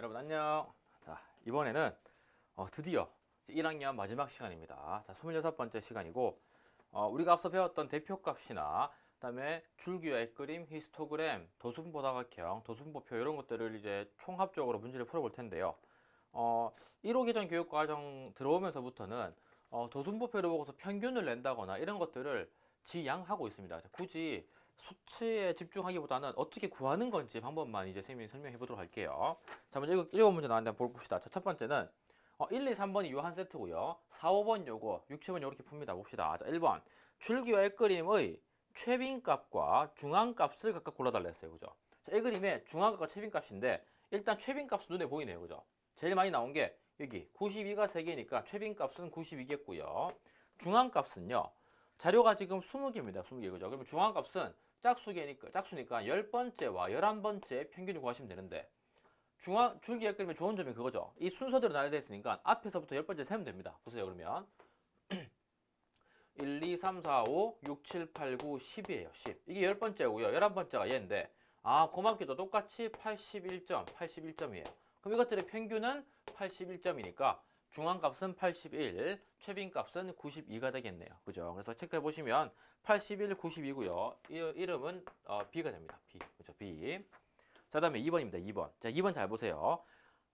여러분 안녕. 자, 이번에는 어, 드디어 이제 1학년 마지막 시간입니다. 자, 26번째 시간이고 어, 우리가 앞서 배웠던 대표값이나 그다음에 줄기의 그림, 히스토그램, 도수분보다각형, 도수분보표 이런 것들을 이제 총합적으로 문제를 풀어볼 텐데요. 어, 1호 계정 교육과정 들어오면서부터는 어, 도수분보표를 보고서 평균을 낸다거나 이런 것들을 지양하고 있습니다. 자, 굳이 수치에 집중하기보다는 어떻게 구하는 건지 방법만 이제 선생님이 설명해 보도록 할게요. 자, 먼저 일곱, 일곱 문제 나왔는데 봅시다. 자, 첫 번째는 어, 1, 2, 3번이 요한 세트고요. 4, 5번 요거, 6, 7번 요렇게 풉니다. 봅시다. 자, 1번. 줄기와 액그림의 최빈값과 중앙값을 각각 골라달라 했어요. 그죠? 자, 이 그림의 중앙값과 최빈값인데 일단 최빈값은 눈에 보이네요. 그죠? 제일 많이 나온 게 여기 92가 3개니까 최빈값은 92겠고요. 중앙값은요. 자료가 지금 20개입니다. 20개. 그죠? 그러면 중앙값은 짝수개니까 짝수니까 10번째와 11번째 평균을 구하시면 되는데 중앙 줄기에 그리면 좋은 점이 그거죠. 이 순서대로 나열되어 있으니까 앞에서부터 10번째 세면 됩니다. 보세요. 그러면 1, 2, 3, 4, 5, 6, 7, 8, 9, 10이에요. 10. 이게 10번째고요. 11번째가 얘인데 아, 고맙게도 똑같이 81점, 81점이에요. 그럼 이것들의 평균은 81점이니까 중앙값은 81, 최빈값은 92가 되겠네요. 그죠? 그래서 체크해 보시면 81, 92고요. 이 이름은 어, B가 됩니다. B. 그죠? B. 자, 그다음에 2번입니다. 2번. 자, 2번 잘 보세요.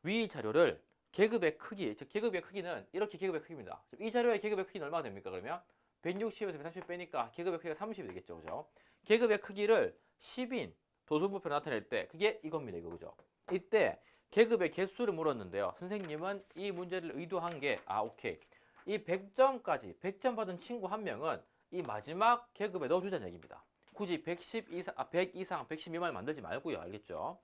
위 자료를 계급의 크기, 즉 계급의 크기는 이렇게 계급의 크기입니다. 이 자료의 계급의 크기는 얼마가 됩니까? 그러면 160에서 130 빼니까 계급의 크기가 30이 되겠죠. 그죠? 계급의 크기를 10인 도수부표 나타낼 때 그게 이겁니다. 이거 그죠? 이때 계급의 개수를 물었는데요. 선생님은 이 문제를 의도한 게, 아, 오케이. 이 100점까지, 100점 받은 친구 한 명은 이 마지막 계급에 넣어주자는 얘기입니다. 굳이 110 이상, 아, 100 이상, 110 미만을 만들지 말고요. 알겠죠?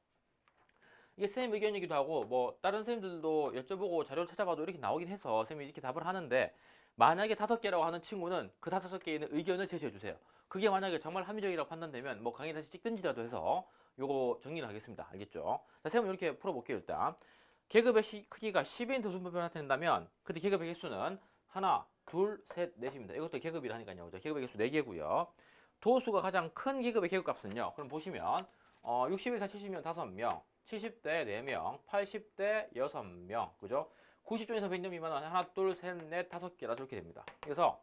이게 쌤 의견이기도 하고, 뭐, 다른 쌤들도 여쭤보고 자료를 찾아봐도 이렇게 나오긴 해서 쌤이 이렇게 답을 하는데, 만약에 다섯 개라고 하는 친구는 그 다섯 개에 있는 의견을 제시해 주세요. 그게 만약에 정말 합리적이라고 판단되면, 뭐, 강의 다시 찍든지라도 해서 요거 정리를 하겠습니다. 알겠죠? 자, 쌤은 이렇게 풀어볼게요, 일단. 계급의 시- 크기가 10인 도수분표를 나타낸다면, 그때 계급의 개수는 하나, 둘, 셋, 넷입니다. 이것도 계급이라 하니까요. 그죠? 계급의 개수 4개고요. 도수가 가장 큰 계급의 계급 값은요. 그럼 보시면, 어, 60 이상 70명 5명, 70대 4명, 80대 6명, 그죠? 90점 이상 100점 미만은 하나, 둘, 셋, 넷, 다섯 개라 저렇게 됩니다. 그래서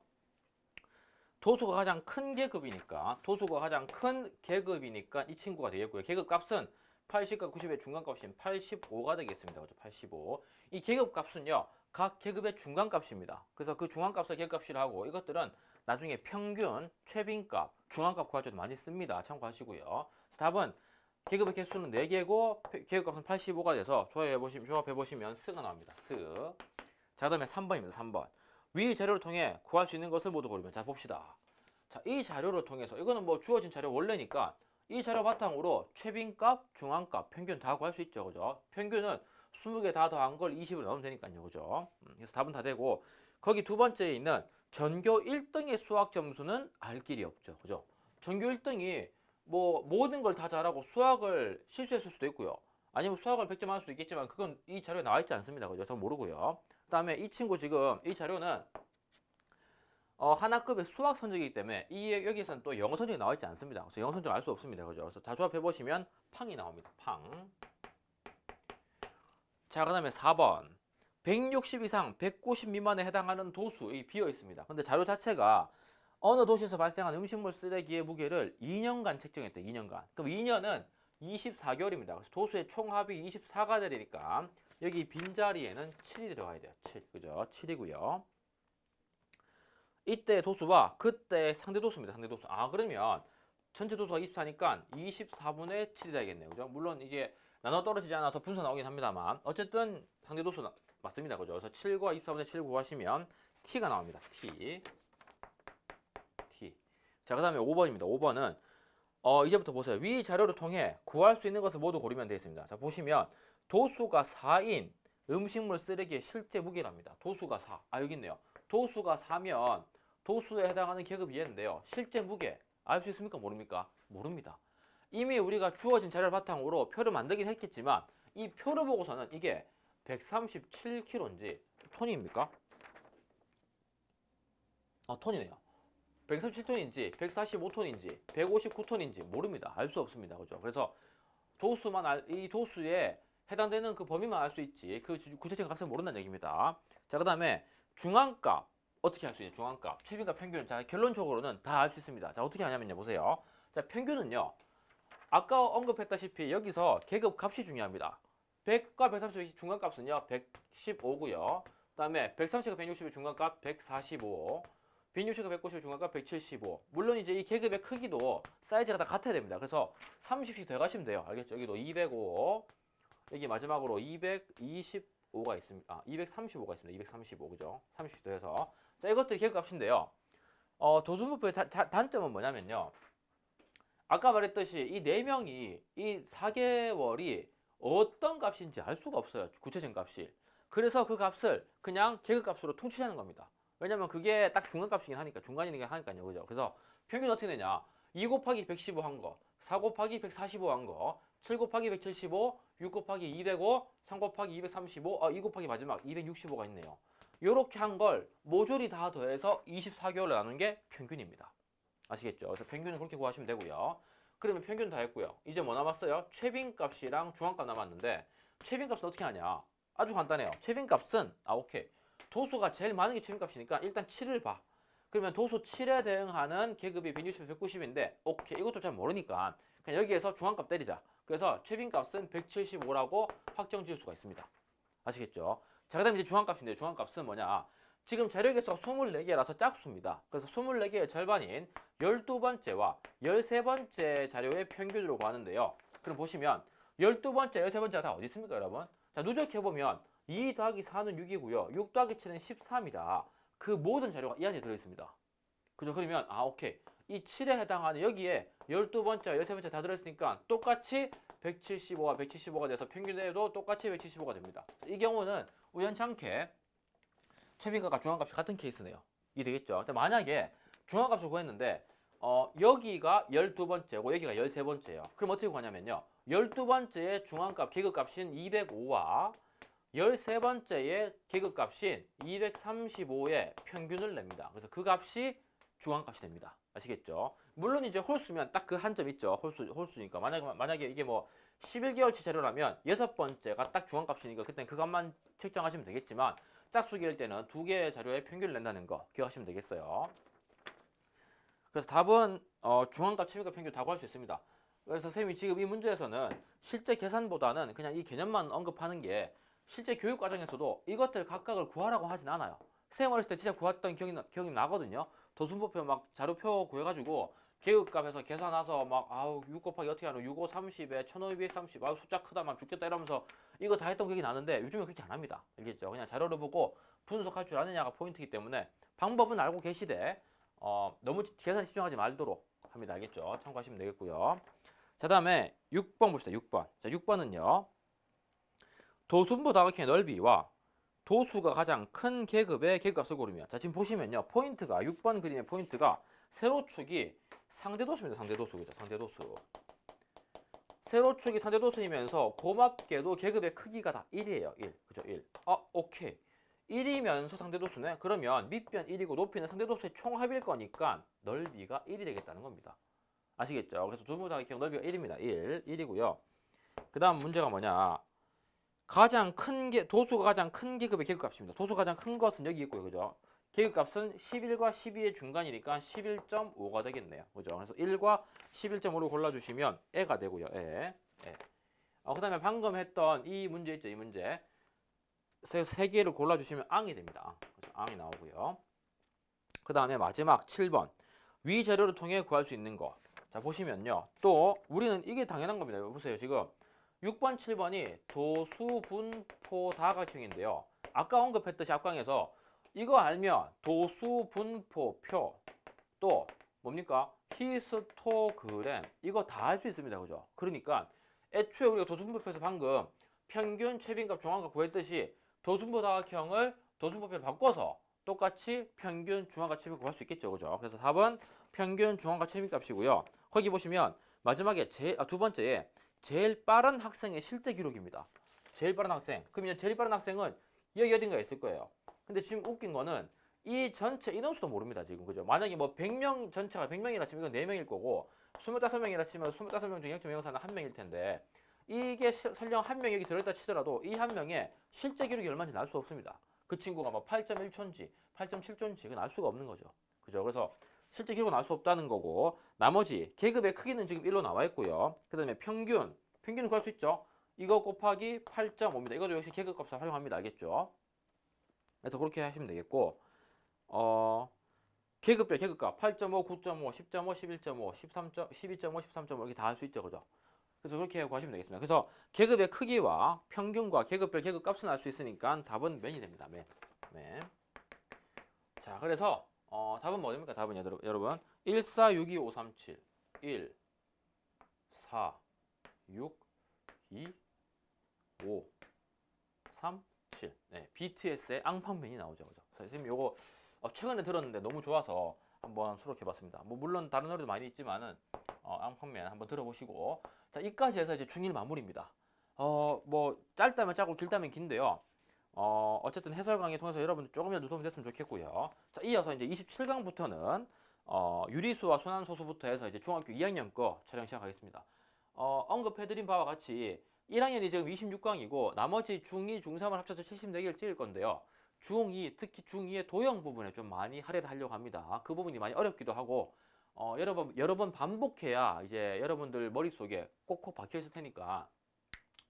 도수가 가장 큰 계급이니까 도수가 가장 큰 계급이니까 이 친구가 되겠고요. 계급 값은 80과 90의 중간값인 85가 되겠습니다. 그죠? 85. 이 계급 값은요. 각 계급의 중간값입니다. 그래서 그 중간값을 계급값이라 하고 이것들은 나중에 평균, 최빈값, 중간값 구할 때도 많이 씁니다. 참고하시고요. 답은 계급의 개수는 4개고 계급값은 85가 돼서 조합해 보시면 조합해 스가 나옵니다. 스. 자, 그 다음에 3번입니다. 3번. 위 자료를 통해 구할 수 있는 것을 모두 고르면 자 봅시다. 자, 이 자료를 통해서 이거는 뭐 주어진 자료 원래니까 이 자료 바탕으로 최빈값, 중앙값, 평균 다 구할 수 있죠. 그죠? 평균은 20개 다 더한 걸 20으로 넣으면 되니까요. 그죠? 음, 그래서 답은 다 되고 거기 두 번째에 있는 전교 1등의 수학 점수는 알 길이 없죠. 그죠? 전교 1등이 뭐 모든 걸 다 잘하고 수학을 실수했을 수도 있고요. 아니면 수학을 100점 할 수도 있겠지만 그건 이 자료에 나와 있지 않습니다. 그죠? 저 모르고요. 그 다음에 이 친구 지금 이 자료는 어, 하나급의 수학 성적이기 때문에 이 여기에서는 또 영어 성적이 나와 있지 않습니다. 그래서 영어 성적 알 수 없습니다. 그죠? 그래서 다 조합해 보시면 팡이 나옵니다. 팡. 자, 그다음에 4번. 160 이상 190 미만에 해당하는 도수의 비어 있습니다. 근데 자료 자체가 어느 도시에서 발생한 음식물 쓰레기의 무게를 2년간 책정했대. 2년간. 그럼 2년은 24개월입니다. 그래서 도수의 총합이 24가 되니까 여기 빈자리에는 7이 들어가야 돼요. 7. 그죠? 7이고요. 이때 도수와 그때 상대 도수입니다. 상대 도수. 아, 그러면 전체 도수가 24니까 24분의 7이 되겠네요. 그죠? 물론 이제 나눠 떨어지지 않아서 분수 나오긴 합니다만 어쨌든 상대 도수 나- 맞습니다. 그죠? 그래서 7과 24분의 7 구하시면 t가 나옵니다. t. t. 자, 그다음에 5번입니다. 5번은 어, 이제부터 보세요. 위 자료를 통해 구할 수 있는 것을 모두 고르면 되겠습니다. 자, 보시면 도수가 4인 음식물 쓰레기의 실제 무게랍니다. 도수가 4. 아, 여기 있네요. 도수가 4면 도수에 해당하는 계급이 얘인데요. 실제 무게 알 수 있습니까? 모릅니까? 모릅니다. 이미 우리가 주어진 자료를 바탕으로 표를 만들긴 했겠지만 이 표를 보고서는 이게 137kg인지 톤입니까? 아, 톤이네요. 137톤인지 145톤인지 159톤인지 모릅니다. 알 수 없습니다. 그죠? 그래서 도수만 알, 이 도수에 해당되는 그 범위만 알 수 있지 그 주- 구체적인 값을 모른다는 얘기입니다. 자, 그 다음에 중앙값 어떻게 할 수 있냐? 중앙값, 최빈값, 평균. 자, 결론적으로는 다 알 수 있습니다. 자, 어떻게 하냐면요. 보세요. 자, 평균은요. 아까 언급했다시피 여기서 계급 값이 중요합니다. 100과 130의 중간값은요. 115고요. 그다음에 130과 160의 중간값 145. 160과 190의 중간값 175. 물론 이제 이 계급의 크기도 사이즈가 다 같아야 됩니다. 그래서 30씩 더가시면 돼요. 알겠죠? 여기도 205. 여기 마지막으로 225가 있습니다. 아, 235가 있습니다. 235 그죠? 30씩 더해서 자 이것들이 계급 값인데요. 어, 도수분포의 단점은 뭐냐면요. 아까 말했듯이 이네 명이 이 4개월이 어떤 값인지 알 수가 없어요. 구체적인 값이. 그래서 그 값을 그냥 계급 값으로 퉁치자는 겁니다. 왜냐면 그게 딱 중간값이긴 하니까 중간이긴 하니까요. 그죠? 그래서 평균 어떻게 되냐? 2 곱하기 115 한 거, 4 곱하기 145 한 거, 7 곱하기 175, 6 곱하기 205, 3 곱하기 235, 아, 2 곱하기 마지막 265가 있네요. 요렇게 한 걸 모조리 다 더해서 24개월을 나눈 게 평균입니다. 아시겠죠? 그래서 평균은 그렇게 구하시면 되고요. 그러면 평균 다 했고요. 이제 뭐 남았어요? 최빈값이랑 중앙값 남았는데 최빈값은 어떻게 하냐? 아주 간단해요. 최빈값은 아 오케이. 도수가 제일 많은 게 최빈값이니까 일단 7을 봐. 그러면 도수 7에 대응하는 계급이 160, 190인데 오케이. 이것도 잘 모르니까 그냥 여기에서 중앙값 때리자. 그래서 최빈값은 175라고 확정 지을 수가 있습니다. 아시겠죠? 자, 그 다음에 이제 중앙값인데 중앙값은 뭐냐? 지금 자료 개수가 24개라서 짝수입니다. 그래서 24개의 절반인 12번째와 13번째 자료의 평균으로 구하는데요. 그럼 보시면 12번째, 13번째가 다 어디 있습니까, 여러분? 자, 누적해보면 2 더하기 4는 6이고요. 6 더하기 7은 13이다. 그 모든 자료가 이 안에 들어있습니다. 그죠? 그러면 아, 오케이. 이 7에 해당하는 여기에 12번째, 13번째 다 들어있으니까 똑같이 175와 175가 돼서 평균에도 똑같이 175가 됩니다. 이 경우는 우연찮게 최빈값과 중앙값이 같은 케이스네요. 이 되겠죠? 근데 만약에 중앙값을 구했는데 어, 여기가 12번째고 여기가 13번째예요. 그럼 어떻게 구하냐면요. 12번째의 중앙값 계급값인 205와 13번째의 계급값인 235의 평균을 냅니다. 그래서 그 값이 중앙값이 됩니다. 아시겠죠? 물론 이제 홀수면 딱 그 한 점 있죠. 홀수 홀수니까 만약에 만약에 이게 뭐 11개월치 자료라면 여섯 번째가 딱 중앙값이니까 그때 그 값만 책정하시면 되겠지만 짝수기일 때는 두 개의 자료의 평균을 낸다는 거 기억하시면 되겠어요. 그래서 답은 어, 중앙값, 최빈값 평균 다 구할 수 있습니다. 그래서 선생님이 지금 이 문제에서는 실제 계산보다는 그냥 이 개념만 언급하는 게 실제 교육 과정에서도 이것들 각각을 구하라고 하진 않아요. 어렸을 때 진짜 구했던 기억이, 나- 기억이 나거든요. 도순보표 막 자료표 구해가지고 계급값에서 계산해서 막 아우 6 곱하기 어떻게 하노 6, 5, 30에 1530 아우 숫자 크다 막 죽겠다 이러면서 이거 다 했던 기억이 나는데 요즘은 그렇게 안 합니다. 알겠죠? 그냥 자료를 보고 분석할 줄 아느냐가 포인트이기 때문에 방법은 알고 계시되 어, 너무 계산에 집중하지 말도록 합니다. 알겠죠? 참고하시면 되겠고요. 자 다음에 6번 봅시다. 6번. 자 6번은요. 도순보 다각형의 넓이와 도수가 가장 큰 계급의 계급값을 고르며 자 지금 보시면요. 포인트가 6번 그림의 포인트가 세로축이 상대도수입니다. 상대도수. 그죠? 상대도수. 세로축이 상대도수이면서 고맙게도 계급의 크기가 다 1이에요. 1. 그죠? 1. 아, 오케이. 1이면서 상대도수네. 그러면 밑변 1이고 높이는 상대도수의 총합일 거니까 넓이가 1이 되겠다는 겁니다. 아시겠죠? 그래서 두모 다각형 넓이가 1입니다. 1. 1이고요. 그 다음 문제가 뭐냐. 가장 큰 게, 도수가 가장 큰 계급의 계급값입니다. 도수가 가장 큰 것은 여기 있고요. 그죠? 계급값은 11과 12의 중간이니까 11.5가 되겠네요. 그죠? 그래서 1과 11.5를 골라주시면 애가 되고요. 애. 애. 어, 그 다음에 방금 했던 이 문제 있죠. 이 문제. 세, 세 개를 골라주시면 앙이 됩니다. 앙. 그래서 앙이 나오고요. 그 다음에 마지막 7번. 위 자료를 통해 구할 수 있는 거. 자, 보시면요. 또 우리는 이게 당연한 겁니다. 보세요. 지금 6번, 7번이 도수, 분포, 다각형인데요. 아까 언급했듯이 앞강에서 이거 알면 도수, 분포, 표, 또 뭡니까? 히스토그램 이거 다 할 수 있습니다. 그죠? 그러니까 애초에 우리가 도수, 분포표에서 방금 평균, 최빈값, 중앙값 구했듯이 도순보 다각형을 도순보표를 바꿔서 똑같이 평균, 중앙값, 최빈 구할 수 있겠죠. 그죠? 그래서 답은 평균, 중앙값, 최빈값이고요. 거기 보시면 마지막에 제, 아, 두 번째에 제일 빠른 학생의 실제 기록입니다. 제일 빠른 학생. 그러면 제일 빠른 학생은 여기 어딘가에 있을 거예요. 근데 지금 웃긴 거는 이 전체 인원수도 모릅니다. 지금 그죠? 만약에 뭐 100명 전체가 100명이라 치면 이건 4명일 거고 25명이라 치면 25명 중에 0.0사는 1명일 텐데 이게 시- 설령 한 명이 여기 들어있다 치더라도 이 한 명의 실제 기록이 얼마인지 알 수 없습니다. 그 친구가 뭐 8.1초인지 8.7초인지 그건 알 수가 없는 거죠. 그죠? 그래서 실제 기록은 알 수 없다는 거고 나머지 계급의 크기는 지금 1로 나와 있고요. 그 다음에 평균, 평균은 구할 수 있죠. 이거 곱하기 8.5입니다. 이것도 역시 계급값을 활용합니다. 알겠죠? 그래서 그렇게 하시면 되겠고 어 계급별 계급값 8.5, 9.5, 10.5, 11.5, 13. 12.5, 13.5 이렇게 다 할 수 있죠. 그죠? 그래서 그렇게 구하시면 되겠습니다. 그래서 계급의 크기와 평균과 계급별 계급값을 알수 있으니까 답은 맨이 됩니다. 맨. 맨. 자, 그래서 어, 답은 뭐 됩니까? 답은 여러- 여러분 1, 4, 6, 2, 5, 3, 7 1, 4, 6, 2, 5, 3, 7 네, BTS의 앙팡맨이 나오죠. 그죠? 선생님 요거 어, 최근에 들었는데 너무 좋아서 한번 수록해봤습니다. 뭐 물론 다른 노래도 많이 있지만은 어, 앙팡맨 한번 들어보시고 자 이까지 해서 이제 중1 마무리입니다. 어 뭐 짧다면 짧고 길다면 긴데요. 어 어쨌든 해설 강의 통해서 여러분들 조금이라도 도움이 됐으면 좋겠고요. 자 이어서 이제 27강부터는 어 유리수와 순환소수부터 해서 이제 중학교 2학년 거 촬영 시작하겠습니다. 어 언급해드린 바와 같이 1학년이 지금 26강이고 나머지 중2, 중3을 합쳐서 74개를 찍을 건데요. 중2, 특히 중2의 도형 부분에 좀 많이 할애를 하려고 합니다. 그 부분이 많이 어렵기도 하고 어, 여러 번 여러 번 반복해야 이제 여러분들 머릿속에 꼭꼭 박혀 있을 테니까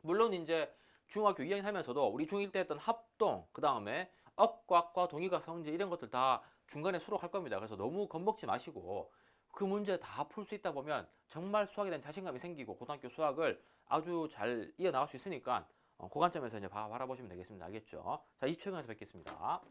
물론 이제 중학교 2학년 하면서도 우리 중1 때 했던 합동 그 다음에 억곽과 동의각 성질 이런 것들 다 중간에 수록할 겁니다. 그래서 너무 겁먹지 마시고 그 문제 다 풀 수 있다 보면 정말 수학에 대한 자신감이 생기고 고등학교 수학을 아주 잘 이어나갈 수 있으니까 어, 그 관점에서 이제 바- 바라보시면 되겠습니다. 알겠죠? 자, 27강에서 뵙겠습니다.